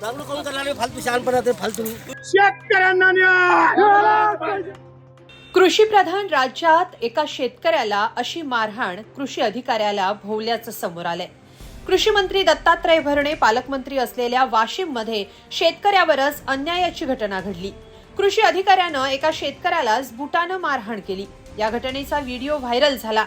चांगलं करून चालला फालतू शहाणपणा ते फालतू. शेतकऱ्यांना न्याय! कृषी प्रधान राज्यात एका शेतकऱ्याला अशी मारहाण कृषी अधिकाऱ्याला भोवल्याचं समोर आलंय. कृषी मंत्री दत्तात्रय भरणे पालकमंत्री असलेल्या वाशिममध्ये शेतकऱ्यावरच अन्यायाची घटना घडली. कृषी अधिकाऱ्यानं एका शेतकऱ्यालाच बुटानं मारहाण केली. या घटनेचा व्हिडिओ व्हायरल झाला.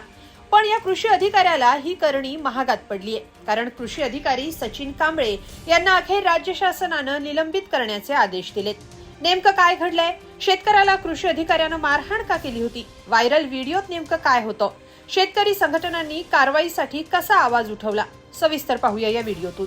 पण या कृषी अधिकाऱ्याला ही करणी महागात पडलीय. कारण कृषी अधिकारी सचिन कांबळे यांना अखेर राज्य शासनानं निलंबित करण्याचे आदेश दिलेत. नेमकं काय घडलंय? शेतकऱ्याला कृषी अधिकाऱ्यानं मारहाण का केली होती? व्हायरल व्हिडिओत नेमकं काय होतं? शेतकरी संघटनांनी कारवाईसाठी कसा आवाज उठवला? सविस्तर पाहूया या व्हिडिओतून.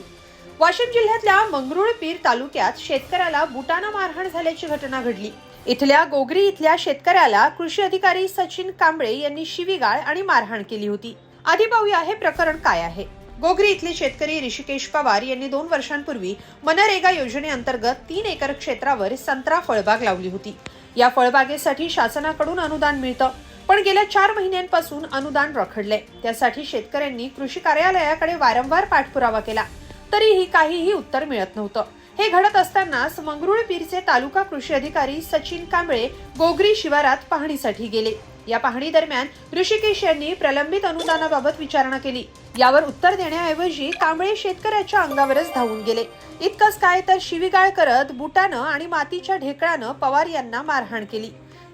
वाशिम जिल्ह्यातल्या मंगरुळपीर तालुक्यात शेतकऱ्याला बुटानं मारहाण झाल्याची घटना घडली. इथल्या गोगरी इथल्या शेतकऱ्याला कृषी अधिकारी सचिन कांबळे यांनी शिवीगाळ आणि मारहाण केली होती. आधी पाहूया हे प्रकरण काय आहे. गोगरी इथले शेतकरी ऋषिकेश पवार यांनी दोन वर्षांपूर्वी मनरेगा योजनेअंतर्गत तीन एकर क्षेत्रावर संत्रा फळबाग लावली होती. या फळबागेसाठी शासनाकडून अनुदान मिळतं. पण गेल्या चार महिन्यांपासून अनुदान रखडले त्यासाठी शेतकऱ्यांनी कृषी कार्यालयाकडे वारंवार पाठपुरावा केला. तरीही काहीही उत्तर मिळत नव्हतं. हे घडत असतानाच मंगरुळपीरचे तालुका कृषी अधिकारी सचिन कांबळे गोगरी शिवारात पाहणीसाठी गेले. या पाहणी दरम्यान ऋषिकेश यांनी प्रलंबित अनुदानाबाबत विचारणा केली. यावर उत्तर देण्याऐवजी कांबळे शेतकऱ्याच्या अंगावरच धावून गेले. इतकंच काय तर शिवीगाळ करत बुटानं आणि मातीच्या ढेकळानं पवार यांना मारहाण केली.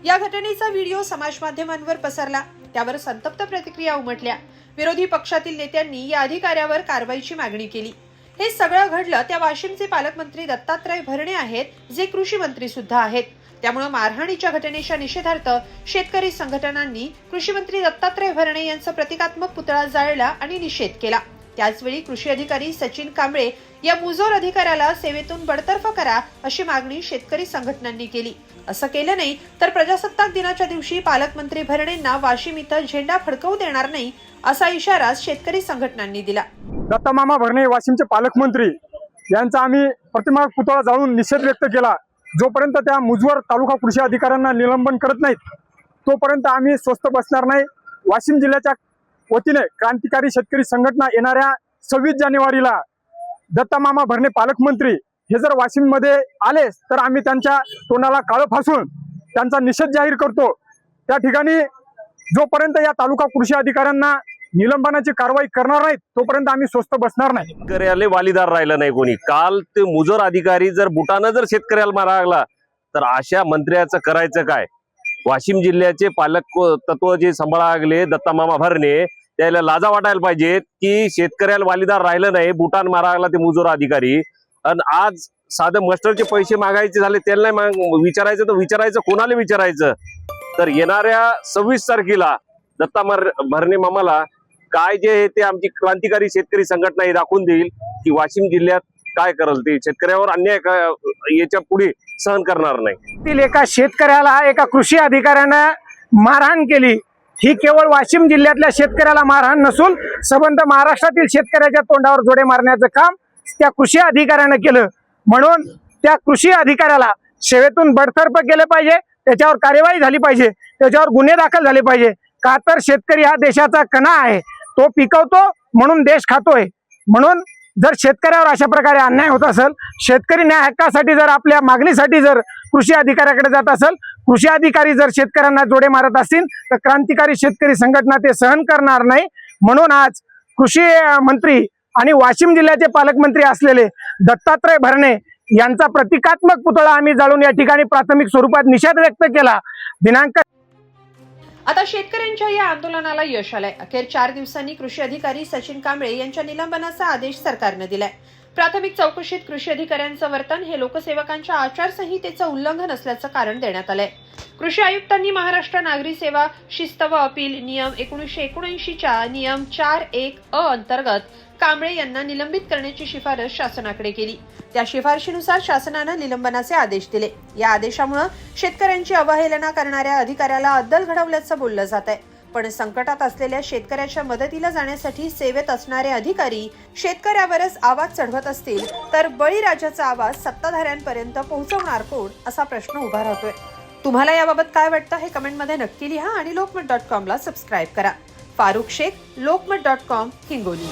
या घटनेचा व्हिडिओ समाज माध्यमांवर पसरला. त्यावर संतप्त प्रतिक्रिया उमटल्या. विरोधी पक्षातील नेत्यांनी या अधिकाऱ्यावर कारवाईची मागणी केली. हे सगळं घडलं त्या वाशिमचे पालकमंत्री दत्तात्रय भरणे आहेत जे कृषी मंत्री सुद्धा आहेत. त्यामुळे मारहाणीच्या घटनेच्या निषेधार्थ शेतकरी संघटनांनी कृषी मंत्री दत्तात्रय भरणे यांचा प्रतिकात्मक पुतळा जाळला आणि निषेध केला. त्याचवेळी कृषी अधिकारी सचिन कांबळे या मुजोर अधिकाऱ्याला सेवेतून बडतर्फ करा अशी मागणी शेतकरी संघटनांनी केली. असं केलं नाही तर प्रजासत्ताक दिनाच्या दिवशी पालकमंत्री भरणेंना वाशिम इथं झेंडा फडकवू देणार नाही असा इशारा शेतकरी संघटनांनी दिला. दत्तामामा भरणे वाशिमचे पालकमंत्री. यांचा आम्ही प्रतिमा पुतळा जाळून निषेध व्यक्त केला. जोपर्यंत त्या मुजवर तालुका कृषी अधिकाऱ्यांना निलंबन करत नाहीत तोपर्यंत आम्ही स्वस्त बसणार नाही. वाशिम जिल्ह्याच्या वतीने क्रांतिकारी शेतकरी संघटना येणाऱ्या सव्वीस जानेवारीला दत्तामामा भरणे पालकमंत्री हे जर वाशिममध्ये आले तर आम्ही त्यांच्या तोंडाला काळं फासून त्यांचा निषेध जाहीर करतो. त्या ठिकाणी जोपर्यंत या तालुका कृषी अधिकाऱ्यांना निलंबनाची कारवाई करणार नाहीत तोपर्यंत आम्ही स्वस्त बसणार नाही. शेतकऱ्याला वालीदार राहिलं नाही कोणी. काल ते मुजोर अधिकारी जर बुटानं जर शेतकऱ्याला मारा लागला तर अशा मंत्र्याचं करायचं काय? वाशिम जिल्ह्याचे पालक तत्व जे सांभाळागले दत्ता मामा भरणे त्याला लाजा वाटायला पाहिजेत की शेतकऱ्याला वालीदार राहिलं नाही बुटान मारा लागला ते मुजोर अधिकारी. आणि आज साधं मस्टरचे पैसे मागायचे झाले त्याला नाही माग विचारायचं तर विचारायचं कोणाला विचारायचं? तर येणाऱ्या सव्वीस तारखेला दत्ता भरणे मामाला काय जे आहे ते आमची क्रांतिकारी शेतकरी संघटना ही दाखवून देईल की वाशिम जिल्ह्यात काय करल ते. शेतकऱ्यावर अन्याय याच्यापुढे सहन करणार नाही. एका शेतकऱ्याला एका कृषी अधिकाऱ्यानं मारहाण केली. ही केवळ वाशिम जिल्ह्यातल्या शेतकऱ्याला मारहाण नसून संबंध महाराष्ट्रातील शेतकऱ्याच्या तोंडावर जोडे मारण्याचं काम त्या कृषी अधिकाऱ्यानं केलं. म्हणून त्या कृषी अधिकाऱ्याला सेवेतून बडतर्फ केलं पाहिजे त्याच्यावर कार्यवाही झाली पाहिजे त्याच्यावर गुन्हे दाखल झाले पाहिजे. का तर शेतकरी हा देशाचा कणा आहे. तो पिकवतो म्हणून देश खातोय. म्हणून जर शेतकऱ्यावर अशा प्रकारे अन्याय होत असेल शेतकरी न्याय हक्कासाठी जर आपल्या मागणीसाठी जर कृषी अधिकाऱ्याकडे जात असेल कृषी अधिकारी जर शेतकऱ्यांना जोडे मारत असतील तर क्रांतिकारी शेतकरी संघटना ते सहन करणार नाही. म्हणून आज कृषी मंत्री आणि वाशिम जिल्ह्याचे पालकमंत्री असलेले दत्तात्रय भरणे यांचा प्रतिकात्मक पुतळा आम्ही जाळून या ठिकाणी प्राथमिक स्वरूपात निषेध व्यक्त केला. दिनांक आता शेतकऱ्यांच्या या आंदोलनाला यश आलंय. अखेर चार दिवसांनी कृषी अधिकारी सचिन कांबळे यांच्या निलंबनाचा आदेश सरकारनं दिलाय. प्राथमिक चौकशीत कृषी अधिकाऱ्यांचं वर्तन हे लोकसेवकांच्या आचारसंहितेचं उल्लंघन असल्याचं कारण देण्यात आलंय. कृषी आयुक्तांनी महाराष्ट्र नागरी सेवा शिस्त व अपील नियम एकोणीसशे एकोणऐंशीच्या नियम चार एक अ अंतर्गत कांबळे यांना निलंबित करण्याची शिफारस शासनाकडे केली. त्या शिफारशीनुसार शासनानं निलंबनाचे आदेश दिले. या आदेशामुळे शेतकऱ्यांची अवहेलना करणाऱ्या अधिकाऱ्याला अद्दल घडवल्याचं बोललं जात आहे पण संकटात असलेल्या शेतकऱ्याच्या मदतीला जाण्यासाठी सेवेत असणारे अधिकारी शेतकऱ्यावरच आवाज चढवत असतील तर बळीराजाचा आवाज सत्ताधाऱ्यांपर्यंत पोहोचवणार कोण असा प्रश्न उभा राहतोय. तुम्हाला याबाबत काय वाटतं हे कमेंटमध्ये नक्की लिहा आणि लोकमत डॉट कॉमला सबस्क्राईब करा. Farukh Shaikh Lokmat dot com Hingoli.